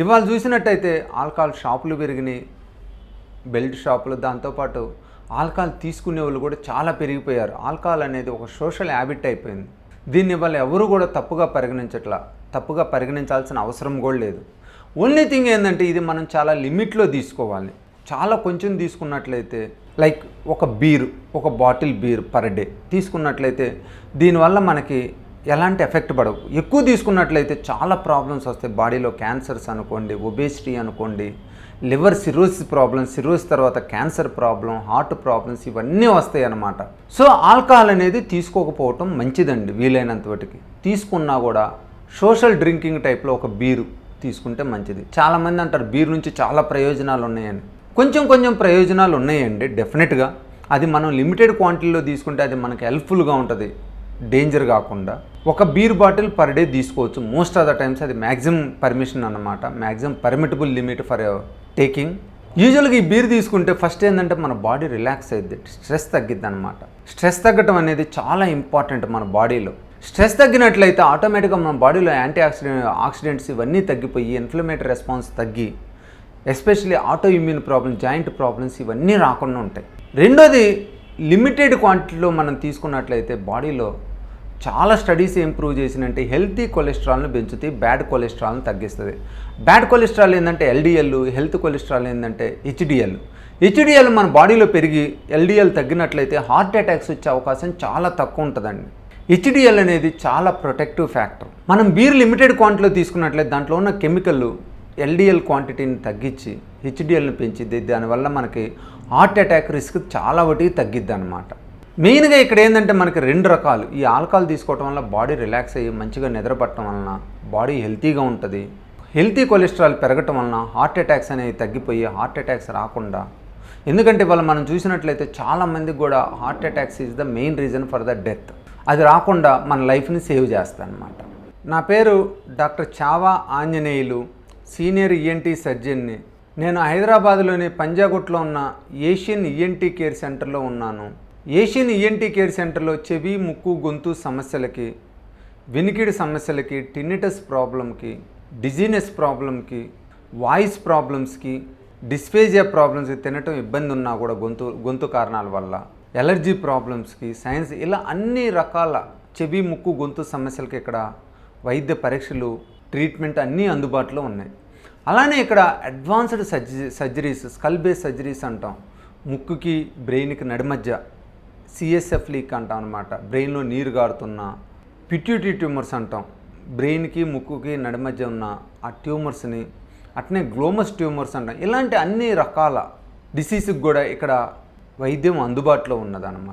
ఇవాళ చూసినట్టయితే ఆల్కహాల్ షాపులు పెరిగినాయి బెల్ట్ షాపులు దాంతోపాటు ఆల్కహాల్ తీసుకునే వాళ్ళు కూడా చాలా పెరిగిపోయారు. ఆల్కహాల్ అనేది ఒక సోషల్ హ్యాబిట్ అయిపోయింది. దీన్ని ఇవాళ ఎవరు కూడా తప్పుగా పరిగణించట్లా తప్పుగా పరిగణించాల్సిన అవసరం కూడా లేదు. ఓన్లీ థింగ్ ఏంటంటే ఇది మనం చాలా లిమిట్లో తీసుకోవాలి. చాలా కొంచెం తీసుకున్నట్లయితే లైక్ ఒక బీర్ ఒక బాటిల్ బీర్ పర్ డే తీసుకున్నట్లయితే దీనివల్ల మనకి ఎలాంటి ఎఫెక్ట్ పడవు. ఎక్కువ తీసుకున్నట్లయితే చాలా ప్రాబ్లమ్స్ వస్తాయి. బాడీలో క్యాన్సర్స్ అనుకోండి ఒబేసిటీ అనుకోండి లివర్ సిరోసిస్ ప్రాబ్లమ్స్ సిరోసిస్ తర్వాత క్యాన్సర్ ప్రాబ్లం హార్ట్ ప్రాబ్లమ్స్ ఇవన్నీ వస్తాయి అన్నమాట. సో ఆల్కహాల్ అనేది తీసుకోకపోవటం మంచిదండి వీలైనంత వాటికి. తీసుకున్నా కూడా సోషల్ డ్రింకింగ్ టైప్లో ఒక బీరు తీసుకుంటే మంచిది. చాలామంది అంటారు బీర్ నుంచి చాలా ప్రయోజనాలు ఉన్నాయని. కొంచెం కొంచెం ప్రయోజనాలు ఉన్నాయండి డెఫినెట్గా. అది మనం లిమిటెడ్ క్వాంటిటీలో తీసుకుంటే అది మనకి హెల్ప్ఫుల్గా ఉంటుంది. డేంజర్ కాకుండా ఒక బీర్ బాటిల్ పర్ డే తీసుకోవచ్చు. మోస్ట్ ఆఫ్ ద టైమ్స్ అది మ్యాక్సిమం పర్మిషన్ అన్నమాట. Maximum permissible limit for taking యూజువల్గా ఈ బీర్ తీసుకుంటే ఫస్ట్ ఏంటంటే మన బాడీ రిలాక్స్ అయ్యిద్ది స్ట్రెస్ తగ్గిద్ది అనమాట స్ట్రెస్ తగ్గటం అనేది చాలా ఇంపార్టెంట్ మన బాడీలో స్ట్రెస్ తగ్గినట్లయితే ఆటోమేటిక్గా మన బాడీలో యాంటీ ఆక్సిడెంట్ ఆక్సిడెంట్స్ ఇవన్నీ తగ్గిపోయి ఇన్ఫ్లమేటరీ రెస్పాన్స్ తగ్గి especially auto immune problem joint problems ఇవన్నీ రాకుండా ఉంటాయి. రెండోది లిమిటెడ్ క్వాంటిటీలో మనం తీసుకున్నట్లయితే బాడీలో చాలా స్టడీస్ ఇంప్రూవ్ చేసినంటే హెల్తీ కొలెస్ట్రాల్ను పెంచుతాయి బ్యాడ్ కొలెస్ట్రాల్ని తగ్గిస్తుంది. బ్యాడ్ కొలెస్ట్రాల్ ఏంటంటే ఎల్డిఎల్ హెల్త్ కొలెస్ట్రాల్ ఏంటంటే హెచ్డిఎల్. హెచ్డిఎల్ మన బాడీలో పెరిగి ఎల్డిఎల్ తగ్గినట్లయితే హార్ట్ అటాక్స్ వచ్చే అవకాశం చాలా తక్కువ ఉంటుందండి. హెచ్డిఎల్ అనేది చాలా ప్రొటెక్టివ్ ఫ్యాక్టర్. మనం బీర్ లిమిటెడ్ క్వాంటిటీలో తీసుకున్నట్లయితే దాంట్లో ఉన్న కెమికల్ ఎల్డిఎల్ క్వాంటిటీని తగ్గించి హెచ్డిఎల్ని పెంచిద్ది. దానివల్ల మనకి హార్ట్ అటాక్ రిస్క్ చాలా ఒకటి తగ్గిద్ది అనమాట మెయిన్గా ఇక్కడ ఏంటంటే మనకి రెండు రకాలు. ఈ ఆల్కహాల్ తీసుకోవటం వల్ల బాడీ రిలాక్స్ అయ్యి మంచిగా నిద్రపట్టడం వలన బాడీ హెల్తీగా ఉంటుంది. హెల్తీ కొలెస్ట్రాల్ పెరగటం వలన హార్ట్ అటాక్స్ అనేవి తగ్గిపోయి హార్ట్ అటాక్స్ రాకుండా ఎందుకంటే ఇవాళ మనం చూసినట్లయితే చాలా మందికి కూడా heart attacks is the main reason for the death. అది రాకుండా మన లైఫ్ని సేవ్ చేస్తానమాట నా పేరు doctor Chava Anjaneyulu senior ENT సర్జన్ని. నేను హైదరాబాద్లోని పంజాగుట్లో ఉన్న ఏషియన్ ఈఎన్టీ కేర్ సెంటర్లో ఉన్నాను. ఏషియన్ ఈఎన్టీ కేర్ సెంటర్లో చెవి ముక్కు గొంతు సమస్యలకి వినికిడి సమస్యలకి టిన్నిటస్ ప్రాబ్లంకి డిజీనెస్ ప్రాబ్లంకి వాయిస్ ప్రాబ్లమ్స్కి డిస్ఫేజియా ప్రాబ్లమ్స్కి తినటం ఇబ్బంది ఉన్నా కూడా గొంతు గొంతు కారణాల వల్ల ఎలర్జీ ప్రాబ్లమ్స్కి సైన్స్ ఇలా అన్ని రకాల చెవి ముక్కు గొంతు సమస్యలకి ఇక్కడ వైద్య పరీక్షలు ట్రీట్మెంట్ అన్నీ అందుబాటులో ఉన్నాయి. అలానే ఇక్కడ advanced surgery surgeries skull base surgeries అంటాం. ముక్కుకి బ్రెయిన్కి నడిమధ్య సిఎస్ఎఫ్ లీక్ అంటాం అనమాట బ్రెయిన్లో నీరు గారుతున్న పిట్యూటరీ ట్యూమర్స్ అంటాం. బ్రెయిన్కి ముక్కుకి నడిమధ్య ఉన్న ఆ ట్యూమర్స్ని అట్నే గ్లోమస్ ట్యూమర్స్ అంటాం. ఇలాంటి అన్ని రకాల డిసీజ్కి కూడా ఇక్కడ వైద్యం అందుబాటులో ఉన్నదన్నమాట.